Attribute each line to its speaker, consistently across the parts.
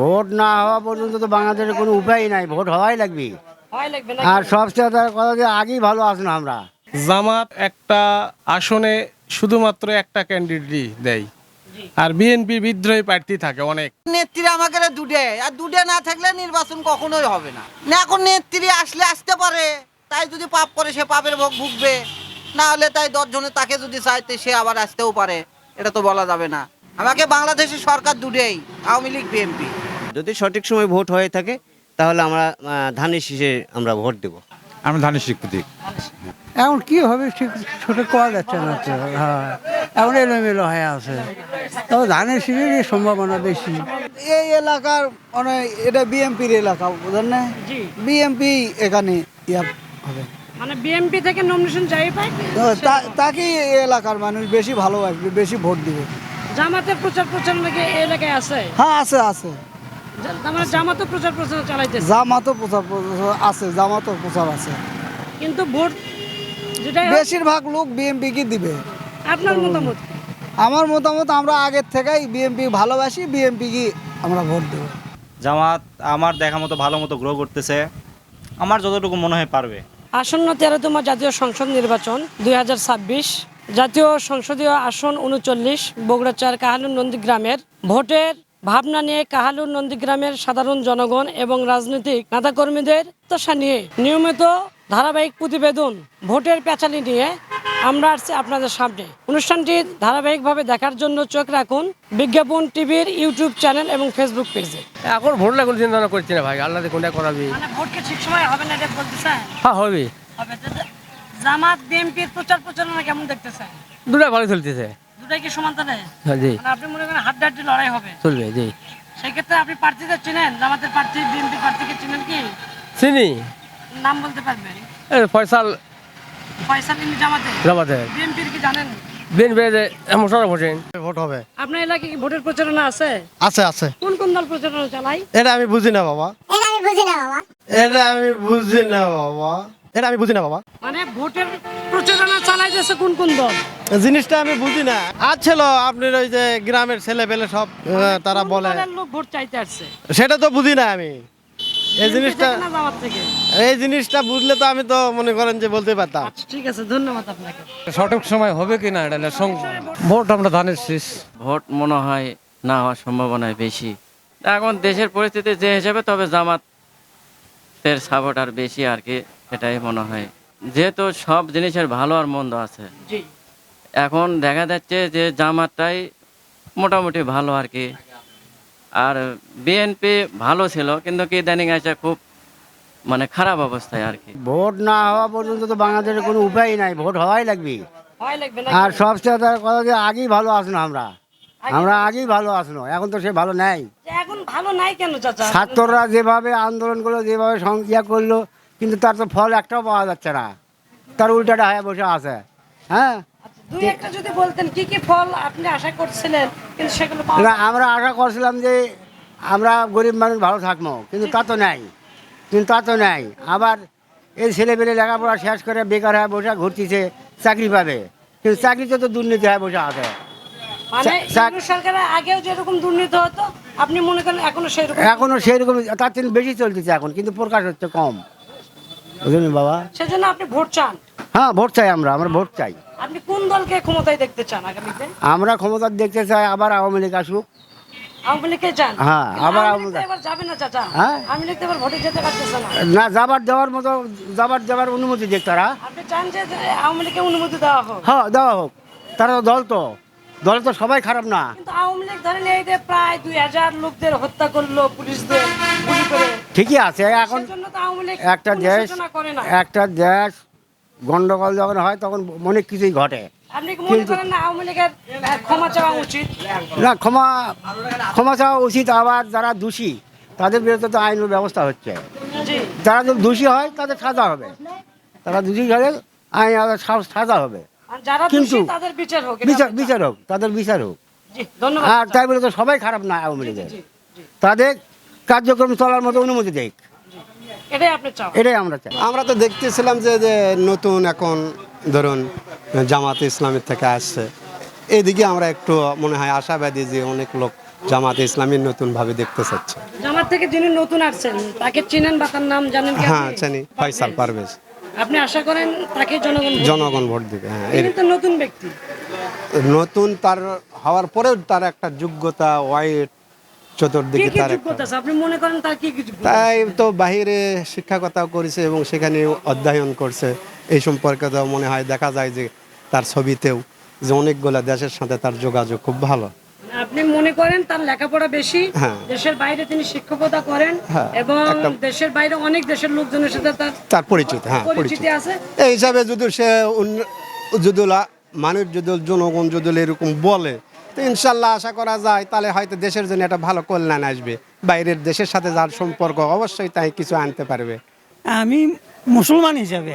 Speaker 1: Vote না হওয়া পর্যন্ত তো বাংলাদেশের কোনো উপায় নাই ভোট হওয়াই লাগবে।
Speaker 2: হয়
Speaker 1: আর সবচেয়ে কথা যে আগেই ভালো আসুন আমরা।
Speaker 3: জামাত একটা আসনে শুধুমাত্র একটা ক্যান্ডিডেটই দেয়। আর বিএনপি বিদ্রোহী প্রার্থী থাকে অনেক।
Speaker 4: নেত্রী আমাকে দুটে আর দুটে না থাকলে নির্বাচন কখনোই হবে না। না এখন নেত্রী আসলে আসতে পারে তাই যদি পাপ করে সে পাপের ভোগ ভুগবে। না হলে তাই দশজনে তাকে যদি চাইতে সে আবার আসতেও পারে এটা তো বলা যাবে না। আমাকে বাংলাদেশের সরকার দুটেই আওয়ামী লীগ বিএনপি।
Speaker 5: যদি সঠিক সময় ভোট হয়ে থাকে তাহলে আমরা ধানের শীষে আমরা ভোট দেব।
Speaker 6: আমি ধানের শিক্ষিত
Speaker 1: এখন কি হবে ঠিক ছোট করা যাচ্ছে না তো হ্যাঁ। এখন এলোমেলো হয়ে আছে। তবে ধানের শীষের সম্ভাবনা বেশি।
Speaker 7: এই এলাকার মানে এটা বিএমপির এলাকা বুঝলেন না?
Speaker 2: জি।
Speaker 7: বিএমপি এখানে ইয়া হবে।
Speaker 2: মানে বিএমপি থেকে নমিনেশন যাই পায়
Speaker 7: তো তা- তাকেই এই এলাকার মানুষ বেশি ভালোবাসবে বেশি ভোট দিবে?
Speaker 2: জামাতের প্রচার প্রচার নাকি এই এলাকায় আছে?
Speaker 7: হ্যাঁ আছে আছে।
Speaker 2: মানে জামাতও প্রচার প্রচারণা চালাইতেছে?
Speaker 7: জামাতও প্রচার প্রচার আছে জামাতও প্রচার আছে।
Speaker 2: কিন্তু ভোট যেটাই
Speaker 7: বেশিরভাগ লোক বিএমপি কি দিবে।
Speaker 2: আপনার মতামত
Speaker 7: আমার মতামত আমরা আগের থেকেই বিএমপি ভালোবাসি বিএমপি কি আমরা ভোট দেবো।
Speaker 8: জামাত আমার দেখা মতো ভালো মতো গ্রো করতেছে। আমার যতটুকু মনে হয় পারবে।
Speaker 2: আসন্ন তেরোতম জাতীয় সংসদ নির্বাচন দুই হাজার ছাব্বিশ জাতীয় সংসদীয় আসন উনচল্লিশ বগুড়াচার কাহালুর নন্দীগ্রামের। ভোটের ভাবনা নিয়ে কাহালুর নন্দীগ্রামের সাধারণ জনগণ এবং রাজনৈতিক নেতাকর্মীদের প্রত্যাশা নিয়ে নিয়মিত ধারাবাহিক প্রতিবেদন ভোটের পেঁচালি নিয়ে আমরা আসছি আপনাদের সামনে। অনুষ্ঠানটি ধারাবাহিকভাবে দেখার জন্য চোখ রাখুন বিজ্ঞাপন টিভির ইউটিউব চ্যানেল এবং ফেসবুক পেজে।
Speaker 3: এখন ভোট লাগুন চিন্তা করছি না ভাই আল্লাহ কোনটা করাবি?
Speaker 2: মানে ভোটকে ঠিক সময় হবে না এটা বলতে
Speaker 3: হ্যাঁ হবে
Speaker 2: হবে তো জামাত বিএনপির প্রচার প্রচারণা কেমন দেখতেছেন
Speaker 3: দুটা ভালো চলতেছে।
Speaker 2: দুটাই কি সমান তালে?
Speaker 3: হ্যাঁ জি।
Speaker 2: মানে আপনি মনে করেন হাড্ডাহাড্ডি লড়াই হবে।
Speaker 3: চলবে জি।
Speaker 2: সেক্ষেত্রে আপনি প্রার্থীদের চিনেন? জামাতের প্রার্থী বিএনপি প্রার্থীকে চিনেন কি?
Speaker 3: চিনি।
Speaker 2: নাম বলতে পারবেন?
Speaker 3: ফয়সাল।
Speaker 2: ফয়সাল ইনি জামাতে?
Speaker 3: জামাতে।
Speaker 2: বিএনপির কি জানেন?
Speaker 3: বিএনপি মোশারফ হোসেন
Speaker 1: ভোট হবে।
Speaker 2: আপনার এলাকায় কি ভোটের প্রচারণা আছে?
Speaker 1: আছে আছে।
Speaker 2: কোন কোন দল প্রচারণা চালায়?
Speaker 1: এটা আমি বুঝি না বাবা। এটা আমি বুঝি না বাবা। এটা আমি বুঝি না বাবা।
Speaker 2: মানে ভোটের প্রচারণা চালাইতেছে কোন কোন দল?
Speaker 1: জিনিসটা আমি বুঝি না। আচ্ছিল আপনার ওই যে গ্রামের ছেলে পেলে সব আহ, তারা
Speaker 2: কোন
Speaker 1: বলে।
Speaker 2: দলের লোক ভোট চাইতে আসছে?
Speaker 1: সেটা তো বুঝি না আমি। এই জিনিসটা
Speaker 2: না জামাত থেকে?
Speaker 1: এই জিনিসটা বুঝলে তো আমি তো মনে করেন যে বলতে পারতাম।
Speaker 2: আচ্ছা ঠিক আছে ধন্যবাদ আপনাকে।
Speaker 3: সঠিক সময় হবে কি না? এটা ভোট আমরা ধানের শীষ।
Speaker 9: ভোট মনে হয় না হওয়ার সম্ভাবনাই বেশি। এখন দেশের পরিস্থিতি যে হিসেবে তবে জামাতের সাপোর্টার বেশি আর কি এটাই মনে হয়। যেহেতু সব জিনিসের ভালো আর মন্দ আছে। এখন দেখা যাচ্ছে যে জামাতটাই মোটামুটি ভালো আর কি। আর বিএনপি ভালো ছিল কিন্তু কি ইদানিং আছে খুব মানে খারাপ অবস্থায় আর কি।
Speaker 1: ভোট না হওয়া পর্যন্ত তো বাংলাদেশের কোনো উপায় নাই ভোট হওয়াই লাগবে।
Speaker 2: হয়
Speaker 1: আর সবচেয়ে তার কথা যে আগেই ভালো আসুন আমরা। আমরা আগেই ভালো আসুন এখন তো সে ভালো নেই।
Speaker 2: ভালো নাই কেন চাচা?
Speaker 1: ছাত্ররা যেভাবে আন্দোলন করল যেভাবে ইয়া করল কিন্তু তার তো ফল একটাও পাওয়া যাচ্ছে না। তার উল্টাটা হয়ে বসে আছে। হ্যাঁ?
Speaker 2: দুই একটা যদি বলতেন কি কি ফল আপনি আশা করছিলেন কিন্তু সেগুলো
Speaker 1: না, আমরা আশা করছিলাম যে আমরা গরিব মানুষ ভালো থাকব কিন্তু তা তো নাই। কিন্তু তা তো নাই। আবার এই ছেলেপেলে লেখাপড়া শেষ করে বেকার হয়ে বসে ঘুরতেছে চাকরি পাবে। কিন্তু চাকরিতে তো দুর্নীতি হয়ে বসে আছে।
Speaker 2: মানে সরকারের আগেও যেরকম দুর্নীতি হতো আপনি মনে করেন এখনও সেরকম
Speaker 1: এখনও সেরকম তার চেয়ে বেশি চলতেছে এখন কিন্তু প্রকাশ হচ্ছে কম। বুঝলেন বাবা?
Speaker 2: সেজন্য আপনি ভোট চান।
Speaker 1: হ্যাঁ ভোট চাই আমরা আমরা ভোট চাই।
Speaker 2: আপনি কোন দলকে ক্ষমতায় দেখতে চান আগামীতে
Speaker 1: আমরা ক্ষমতা দেখতে চাই আবার আওয়ামী লীগ আসুক।
Speaker 2: আওয়ামী লীগকে চান?
Speaker 1: হ্যাঁ, আবার
Speaker 2: আওয়ামী লীগ এবার যাবে না চাচা।
Speaker 1: হ্যাঁ?
Speaker 2: আওয়ামী লীগ এবার ভোটে যেতে পারতেছে না।
Speaker 1: না যাবার দেওয়ার মতো যাবার দেওয়ার অনুমতি দেখ তারা।
Speaker 2: আপনি চান যে আওয়ামী লীগকে অনুমতি দেওয়া হোক?
Speaker 1: হ্যাঁ দেওয়া হোক। তারা দল তো। দল তো সবাই খারাপ না।
Speaker 2: কিন্তু আওয়ামী লীগ ধরেন এই যে প্রায় দুই হাজার লোকদের হত্যা করল পুলিশদের গুলি করে।
Speaker 1: ঠিকই আছে এখন
Speaker 2: সেজন্য তো আওয়ামী লীগ
Speaker 1: একটা দেশ
Speaker 2: সূচনা করে না।
Speaker 1: একটা দেশ গন্ডগোল যখন হয় তখন অনেক কিছুই ঘটে।
Speaker 2: আপনি কি মনে করেন না আওয়ামী লীগের আহ, ক্ষমা চাওয়া উচিত?
Speaker 1: না ক্ষমা ক্ষমা চাওয়া উচিত আবার যারা দোষী তাদের বিরুদ্ধে তো আইন ব্যবস্থা হচ্ছে।
Speaker 2: জি।
Speaker 1: যারা যদি দোষী হয় তাদের সাজা হবে। তারা দোষী হলে আইন সাজা হবে। কিন্তু-
Speaker 2: তাদের বিচার
Speaker 1: বিচার
Speaker 2: চান।
Speaker 1: হোক তাদের বিচার হোক। আর তাই বলে তো সবাই খারাপ না আওয়ামী লীগের। তাদের কার্যক্রম চলার মতো অনুমতি দেখ
Speaker 2: এটাই আপনি চাও?
Speaker 1: এটাই আমরা চাই।
Speaker 10: আমরা তো দেখতেছিলাম যে যে নতুন এখন ধরুন জামাত ইসলামের থেকে আসছে। এইদিকে আমরা একটু মনে হয় আশাবাদী যে অনেক লোক জামাতে ইসলামী নতুনভাবে দেখতে চাচ্ছে।
Speaker 2: জামাত থেকে যিনি নতুন আসছেন তাকে চিনেন বা তার নাম জানেন
Speaker 10: হ্যাঁ? জানি। ফয়সাল পারভেজ।
Speaker 2: আপনি আশা করেন তাকে জনগণ
Speaker 10: জনগণ ভোট দিবে হ্যাঁ এর
Speaker 2: তিনি তো নতুন ব্যক্তি।
Speaker 10: নতুন তার হওয়ার পরেও তার একটা যোগ্যতা ওয়াইট চতুর্দিকে তার
Speaker 2: আপনি মনে করেন তার কি কি যোগ্যতা?
Speaker 10: তাই তো বাহিরে শিক্ষকতাও করেছে এবং সেখানে অধ্যয়ন করছে। এই সম্পর্কে তো মনে হয় দেখা যায় যে তার ছবিতেও যে অনেকগুলো দেশের সাথে তার যোগাযোগ খুব ভালো।
Speaker 2: আপনি মনে করেন তার লেখাপড়া বেশি
Speaker 10: হ্যাঁ।
Speaker 2: দেশের বাইরে তিনি শিক্ষকতা করেন
Speaker 10: হ্যাঁ,
Speaker 2: এবং দেশের বাইরে অনেক দেশের লোকজনের সাথে তার
Speaker 10: তার পরিচিত হ্যাঁ পরিচিত
Speaker 2: আছে।
Speaker 10: এই হিসাবে যদি সে উন্ন- যদি মানুষ যদি জনগণ যদি এরকম বলে তো ইনশাল্লাহ আশা করা যায় তাহলে হয়তো দেশের জন্য একটা ভালো কল্যাণ আসবে। বাইরের দেশের সাথে যার সম্পর্ক অবশ্যই তাই কিছু আনতে পারবে।
Speaker 6: আমি মুসলমান হিসাবে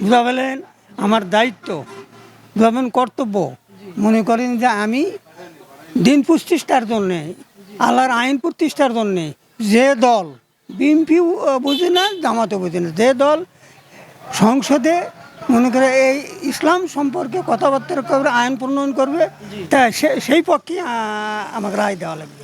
Speaker 6: বুঝাবেন আমার দায়িত্ব বুঝাবেন কর্তব্য। মনে করেন যে আমি দিন প্রতিষ্ঠার জন্যে আল্লাহর আইন প্রতিষ্ঠার জন্যে যে দল বিএনপি বুঝে না জামাতে বুঝে না যে দল সংসদে মনে করে এই ইসলাম সম্পর্কে কথাবার্তা করবে আইন প্রণয়ন করবে তা সে- সেই পক্ষে আমাকে রায় দেওয়া লাগবে।